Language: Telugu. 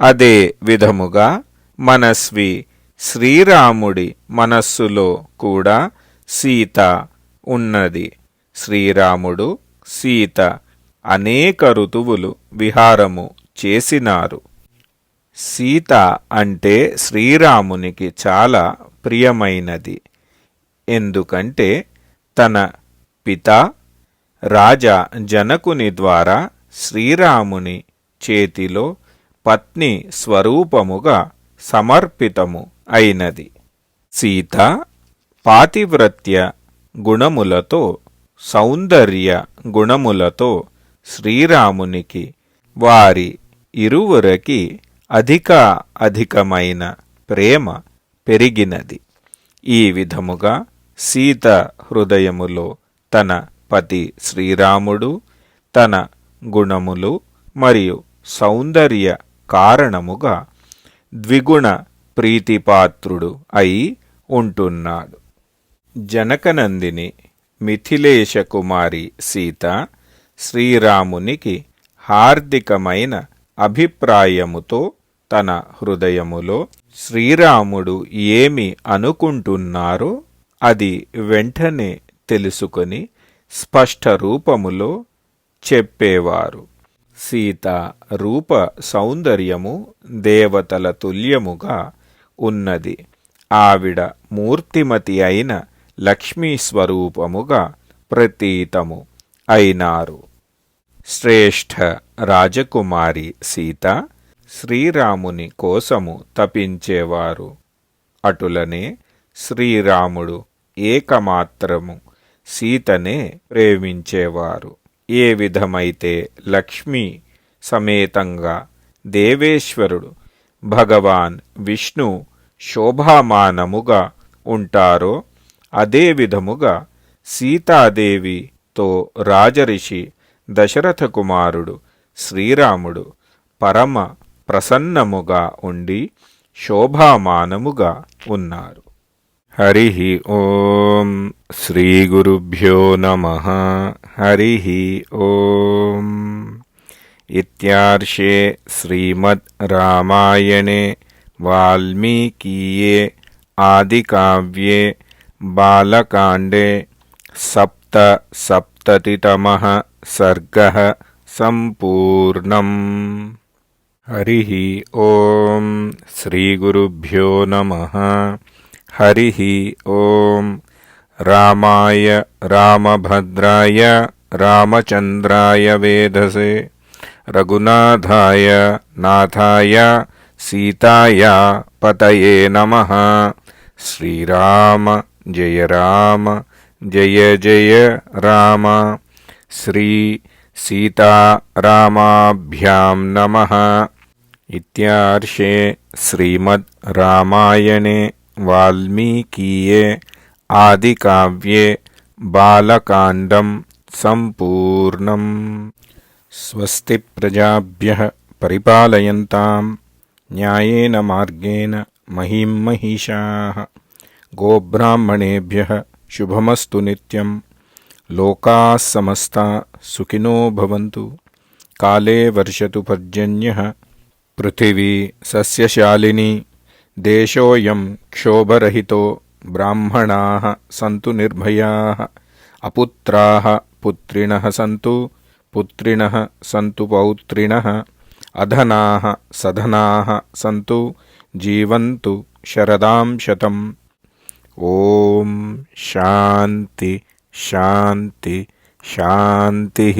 అదే విధముగా మనస్వి శ్రీరాముడి మనస్సులో కూడా సీత ఉన్నది. శ్రీరాముడు సీత అనేక ఋతువులు విహారము చేసినారు. సీత అంటే శ్రీరామునికి చాలా ప్రియమైనది. ఎందుకంటే తన పిత రాజా జనకుని ద్వారా శ్రీరాముని చేతిలో పత్ని స్వరూపముగా సమర్పితము అయినది. సీత పాతివ్రత్య గుణములతో సౌందర్య గుణములతో శ్రీరామునికి వారి ఇరువురకి అధిక అధికమైన ప్రేమ పెరిగినది. ఈ విధముగా సీత హృదయములో తన పతి శ్రీరాముడు తన గుణములు మరియు సౌందర్య కారణముగా ద్విగుణ ప్రీతిపాత్రుడు అయి ఉంటున్నాడు. జనకనందిని మిథిలేశ కుమారి సీత శ్రీరామునికి హార్దికమైన అభిప్రాయముతో తన హృదయములో శ్రీరాముడు ఏమి అనుకుంటున్నారో అది వెంటనే తెలుసుకొని స్పష్ట రూపములో చెప్పేవారు. సీత రూప సౌందర్యము దేవతల తుల్యముగా ఉన్నది. ఆవిడ మూర్తిమతి అయిన లక్ష్మీ స్వరూపముగా ప్రతీతము అయినారు. శ్రేష్ఠ రాజకుమారి సీత శ్రీరాముని కోసము తపించేవారు. అటులనే శ్రీరాముడు ఏకమాత్రము సీతనే ప్రేమించేవారు. ఏ విధమైతే లక్ష్మీ సమేతంగా దేవేశ్వరుడు భగవాన్ విష్ణు శోభామానముగా ఉంటారో అదే విధముగా సీతాదేవితో రాజరిషి దశరథ కుమారుడు శ్రీరాముడు పరమ ప్రసన్నముగా ఉండి శోభామానముగా ఉన్నారు. हरिः ॐ श्रीगुरुभ्यो नम। हरिः ॐ इत्यार्षे श्रीमद् रामायणे वाल्मीकीये आदिकाव्ये बालकाण्डे सप्तसप्ततितमः सर्गः सम्पूर्णम्। हरिः ॐ श्रीगुरुभ्यो नमः। हरिः ॐ रामाय रामभद्राय रामचन्द्राय वेधसे रघुनाथाय नाथाय सीताया पतये नमः श्रीराम जय राम जय जय राम श्री सीतारामाभ्यां नमः इत्यार्षे श्रीमद् रामायणे वाल्मीकीये आदिकाव्ये बालकाण्डं सम्पूर्णम्। स्वस्ति प्रजाभ्यः परिपालयन्तां न्यायेन मार्गेण महीं महिषाः। गोब्राह्मणेभ्यः शुभमस्तु नित्यं लोकाः समस्ता सुखिनो भवन्तु। काले वर्षतु पर्जन्यः पृथिवी सस्यशालिनी। देशोऽयं क्षोभरहितो ब्राह्मणाः सन्तु निर्भयाः। अपुत्राः पुत्रिणः सन्तु पुत्रिणः सन्तु पौत्रिणः। अधनाः सधनाः सन्तु, जीवन्तु शरदां शतम्। ॐ शान्ति शान्ति, शान्तिः।